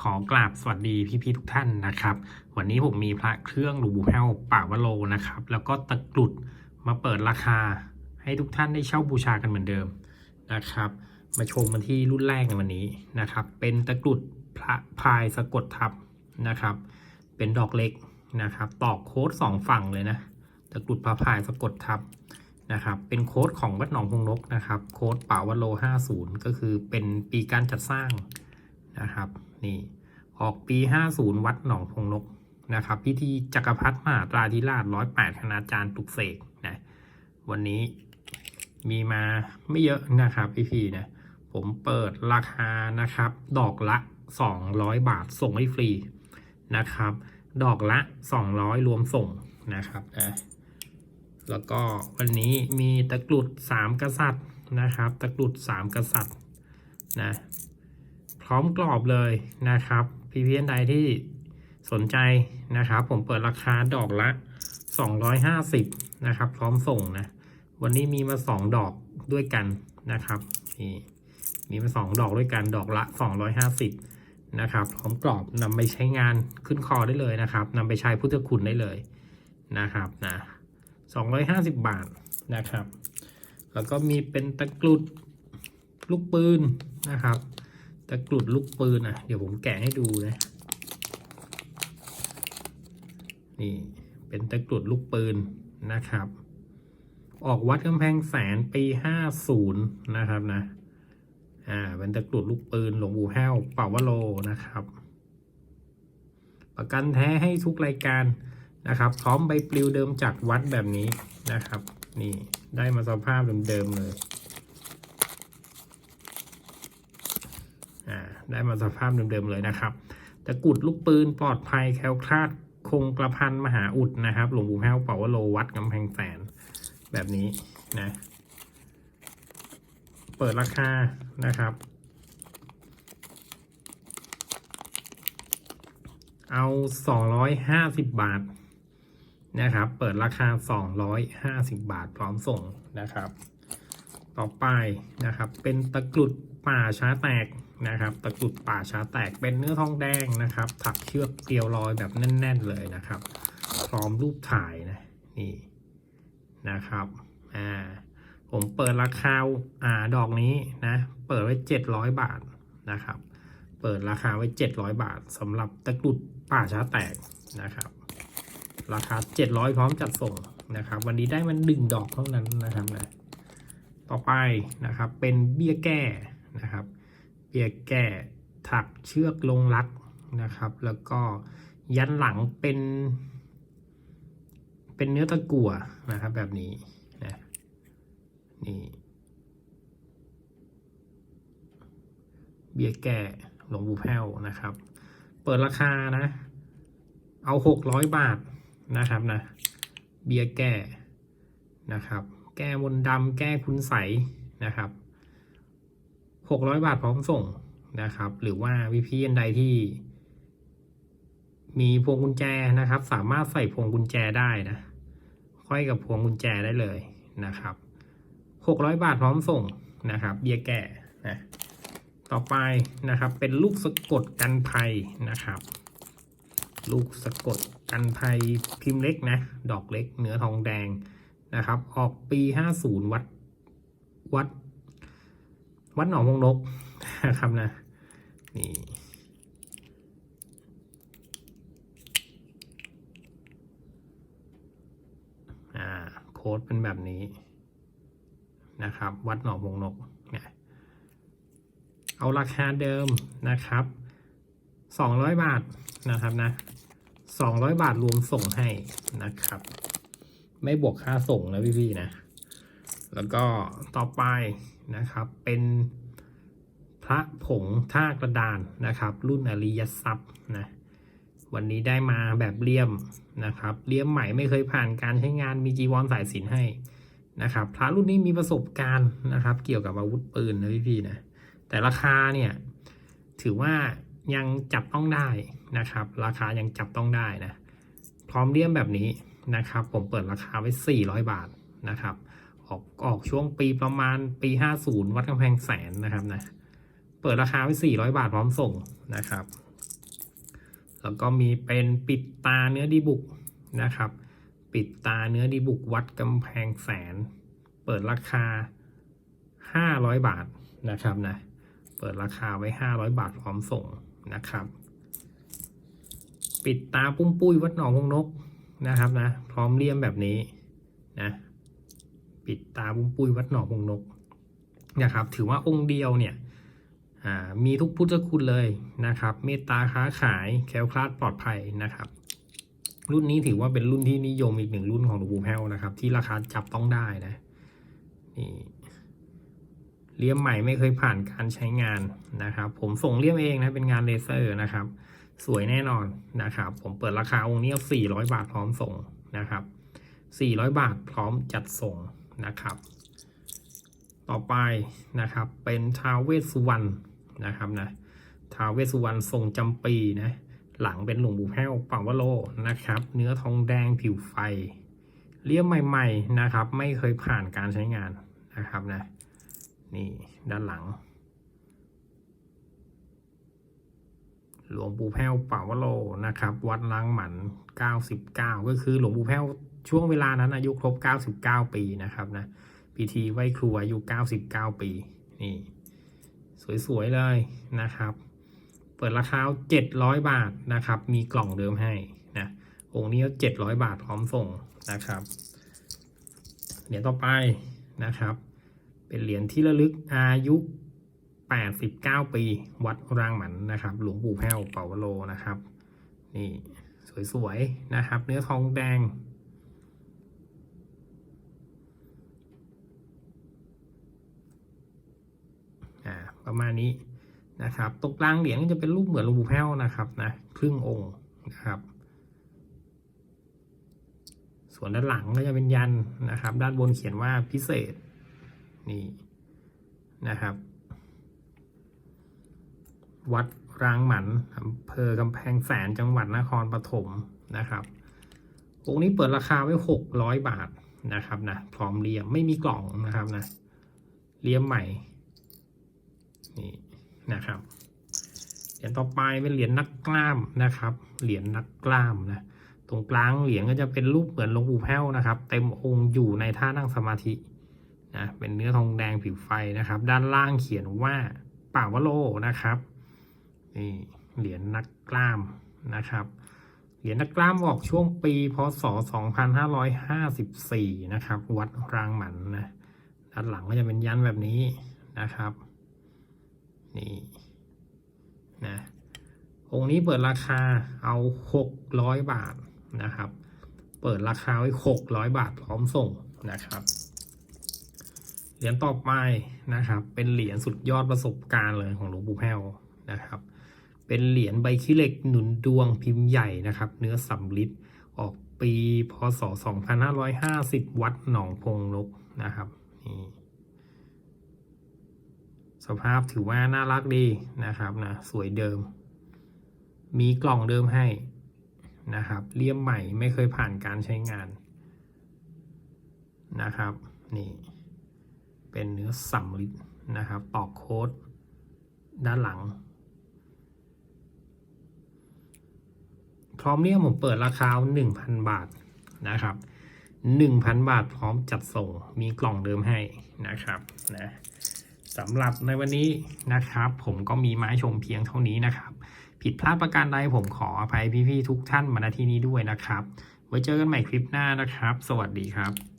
ขอกราบสวัสดีพี่ๆทุกท่านนะครับ วันนี้ผมมีพระเครื่องหลวงปู่แพ้วป่าวโลนะครับ แล้วก็ตะกรุดมาเปิดราคาให้ทุกท่านได้เช่าบูชากันเหมือนเดิมนะครับ มาชมกันที่รุ่นแรกในวันนี้นะครับ เป็นตะกรุดพระพายสะกดทับนะครับ เป็นดอกเล็กนะครับ ตอกโค้ดสองฝั่งเลยนะตะกรุดพระพายสะกดทับนะครับ เป็นโค้ดของวัดหนองพงนกนะครับ โค้ดป่าวโล 50 ก็คือเป็นปีการจัดสร้างนะครับ นี่ ออกปี 50 วัดหนองพงนกนะครับ พิธีจักรพรรดิมหาตราธิราช108คณาจารย์ปลุกเสกนะวันนี้มีมาไม่เยอะนะครับพี่ๆนะผมเปิดราคานะครับ ดอกละ 200 บาทส่งให้ฟรีนะครับ ดอกละ 200 รวมส่งนะครับนะแล้วก็วันนี้มีตะกรุด 3 กษัตริย์นะครับ ตะกรุด 3 กษัตริย์นะ ร้อมกรอบเลยนะครับพี่พี่ท่านใดที่สนใจนะครับ ผมเปิดราคาดอกละ 250 นะครับ พร้อมส่งนะ วันนี้มีมา 2 ดอกด้วยกันนะครับนี่มีมา 2 ดอกด้วยกันดอกละ 250 นะครับ พร้อมกรอบนำไปใช้งานขึ้นคอได้เลยนะครับนำไปใช้พุทธคุณได้เลยนะครับนะ250 บาทนะครับ แล้วก็มีเป็นตะกรุดลูกปืนนะครับ ตะกรุดลูกปืนอะ เดี๋ยวผมแกะให้ดูนะ นี่เป็นตะกรุดลูกปืนนะครับ ออกวัดกำแพงแสนปีห้าศูนย์นะครับนะ อ่า เป็นตะกรุดลูกปืนหลวงปู่แห้วเป่าวโลนะครับ ประกันแท้ให้ทุกรายการนะครับ พร้อมใบปลิวเดิมจากวัดแบบนี้นะครับ นี่ได้มาสภาพเดิมๆเลย อ่า ได้มาสภาพเดิมๆเลยนะครับตะกรุดลูกปืนปลอดภัยแคล้วคลาดคงกระพันมหาอุดนะครับ หลวงปู่แพ้วเป่าวโลวัดกำแพงแสน แบบนี้นะ เปิดราคานะครับ เอา 250 บาทนะครับ เปิดราคา 250 บาทพร้อมส่งนะครับ ต่อไปนะครับ เป็นตะกรุดป่าช้าแตก นะครับตะกรุดป่าช้าแตกเป็นเนื้อทองแดงนะครับ ถักเชือกเกลียวรอยแบบแน่น ๆ เลยนะครับ พร้อมรูปถ่ายนะนี่นะครับอ่าผมเปิดราคาอ่าดอกนี้นะเปิดไว้ 700 บาทนะครับ เปิดราคาไว้ 700 บาทสำหรับตะกรุดป่าช้าแตกนะครับ ราคา 700 พร้อมจัดส่งนะครับ วันนี้ได้มันดึงดอกเท่านั้นนะครับนะต่อไปนะครับเป็นเบี้ยแก้นะครับ เบี้ยแก้ถักเชือกลงรักนะครับ แล้วก็ยันหลังเป็น เป็นเนื้อตะกั่วนะครับแบบนี้นะนี่เบี้ยแก้หลวงปู่แพ้วนะครับ เปิดราคานะ เอาหกร้อยบาทนะครับนะ เบี้ยแก้นะครับ แก้มนดำแก้คุณใสนะครับ หกร้อยบาทพร้อมส่งนะครับ หรือว่าวิพีอันใดที่ มีพวงกุญแจนะครับ สามารถใส่พวงกุญแจได้นะค่อยกับพวงกุญแจได้เลยนะครับหกร้อยบาทพร้อมส่งนะครับ เบียแก่นะต่อไปนะครับเป็นลูกสะกดกันภัยนะครับ ลูกสะกดกันภัยพิมพ์เล็กนะ ดอกเล็กเนื้อทองแดงนะครับ ออกปีห้าศูนย์วัดวัด วัดหนองมงนกนะครับนะ นี่อ่าโค้ดเป็นแบบนี้นะครับ วัดหนองมงนกเนี่ยเอาราคาเดิมนะครับสองร้อยบาทนะครับนะสองร้อยบาทรวมส่งให้นะครับ ไม่บวกค่าส่งนะพี่ๆนะ แล้วก็ต่อไปนะครับเป็นพระผงท่ากระดานนะครับ รุ่นอริยทรัพย์นะวันนี้ได้มาแบบเลี่ยมนะครับเลี่ยมใหม่ไม่เคยผ่านการใช้งานมีจีวรสายสินให้นะครับ พระรุ่นนี้มีประสบการณ์นะครับ เกี่ยวกับอาวุธปืนนะพี่ๆนะแต่ราคาเนี่ยถือว่ายังจับต้องได้นะครับ ราคายังจับต้องได้นะพร้อมเลี่ยมแบบนี้นะครับ ผมเปิดราคาไว้ 400 บาทนะครับ ออกออกช่วงปีประมาณปี50วัดกำแพงแสนนะครับนะ เปิดราคาไว้400บาทพร้อมส่งนะครับ แล้วก็มีเป็นปิดตาเนื้อดีบุกนะครับ ปิดตาเนื้อดีบุกวัดกำแพงแสน เปิดราคา500บาทนะครับนะ เปิดราคาไว้500บาทพร้อมส่งนะครับ ปิดตาปุ้มปุ้ยวัดหนองพงนกนะครับนะ พร้อมเลี่ยมแบบนี้นะ ปิดตาปุ้มปุ้ยวัดหนองพงนกนะครับ ถือว่าองค์เดียวเนี่ยมีทุกพุทธคุณเลยนะครับ เมตตาค้าขายแคล้วคลาดปลอดภัยนะครับ รุ่นนี้ถือว่าเป็นรุ่นที่นิยมอีกหนึ่งรุ่นของหลวงปู่แพ้วนะครับ ที่ราคาจับต้องได้นะนี่เลี่ยมใหม่ไม่เคยผ่านการใช้งานนะครับ ผมส่งเลี่ยมเองนะเป็นงานเลเซอร์นะครับ สวยแน่นอนนะครับ ผมเปิดราคาองค์นี้400 บาทพร้อมส่งนะครับ400 บาทพร้อมจัดส่ง นะครับ ต่อไปนะครับเป็นท้าวเวสสุวรรณนะครับนะท้าวเวสสุวรรณทรงจำปีนะหลังเป็นหลวงปู่แพ้วปังวโลนะครับ เนื้อทองแดงผิวไฟเลี่ยมใหม่ๆนะครับ ไม่เคยผ่านการใช้งานนะครับนะนี่ด้านหลัง หลวงปู่แพ้วป่าวโลนะครับ วัดล้างหมัน 99 ก็คือหลวงปู่แพ้ว ช่วงเวลานั้นอายุครบ 99 ปีนะครับนะพิธีไหว้ครูอายุ 99 ปีนี่สวยๆเลยนะครับ เปิดราคา 700 บาทนะครับ มีกล่องเดิมให้นะองค์นี้ก็700 บาทพร้อมส่งนะครับ เหรียญต่อไปนะครับ เป็นเหรียญที่ระลึกอายุ 89 ปี วัดรางหมันนะครับ หลวงปู่แพ้วเป่าวโลนะครับ นี่สวยๆนะครับ เนื้อทองแดง อ่า ประมาณนี้นะครับตรงกลางเหรียญก็จะเป็นรูปเหมือนหลวงปู่แพ้วนะครับนะครึ่งองค์นะครับ ส่วนด้านหลังก็จะเป็นยันนะครับ ด้านบนเขียนว่าพิเศษนี่นะครับ วัดรางหมันอำเภอกำแพงแสนจังหวัดนครปฐมนะครับองค์นี้เปิดราคาไว้หกร้อยบาทนะครับนะพร้อมเลียมไม่มีกล่องนะครับนะเลียมใหม่ นี่นะครับเหรียญต่อไปเป็นเหรียญนักกล้ามนะครับ เหรียญนักกล้ามนะตรงกลางเหรียญก็จะเป็นรูปเหมือนหลวงปู่แพ้วนะครับ เต็มองค์อยู่ในท่านั่งสมาธินะเป็นเนื้อทองแดงผิวไฟนะครับ ด้านล่างเขียนว่าป่าวโลนะครับนี่เหรียญนักกล้ามนะครับเหรียญนักกล้ามออกช่วงปีพศ 2554 นะครับ วัดรางหมันนะด้านหลังก็จะเป็นยันแบบนี้นะครับ นี่นะองค์นี้เปิดราคาเอา600บาทนะครับ เปิดราคาไว้600บาทพร้อมส่งนะครับเหรียญต่อไปนะครับ เป็นเหรียญสุดยอดประสบการณ์เลยของหลวงปู่แพ้วนะครับ เป็นเหรียญใบขี้เหล็กหนุนดวงพิมพ์ใหญ่นะครับ เนื้อสำลิดออกปีพศ 2550 วัดหนองพงนกนะครับนี่ สภาพถือว่าน่ารักดีนะครับนะสวยเดิม มีกล่องเดิมให้นะครับเลี่ยมใหม่ไม่เคยผ่านการใช้งานนะครับนี่เป็นเนื้อสำลิดนะครับตอกโค้ดด้านหลัง พร้อมเนี่ยผมเปิดราคา 1,000 บาทนะครับ 1,000 บาทพร้อมจัดส่งมีกล่องเดิมให้นะครับนะ สำหรับในวันนี้นะครับ ผมก็มีไม้ชมเพียงเท่านี้นะครับ ผิดพลาดประการใดผมขออภัยพี่ๆทุกท่านมาณที่นี้ด้วยนะครับ ไว้เจอกันใหม่คลิปหน้านะครับ สวัสดีครับ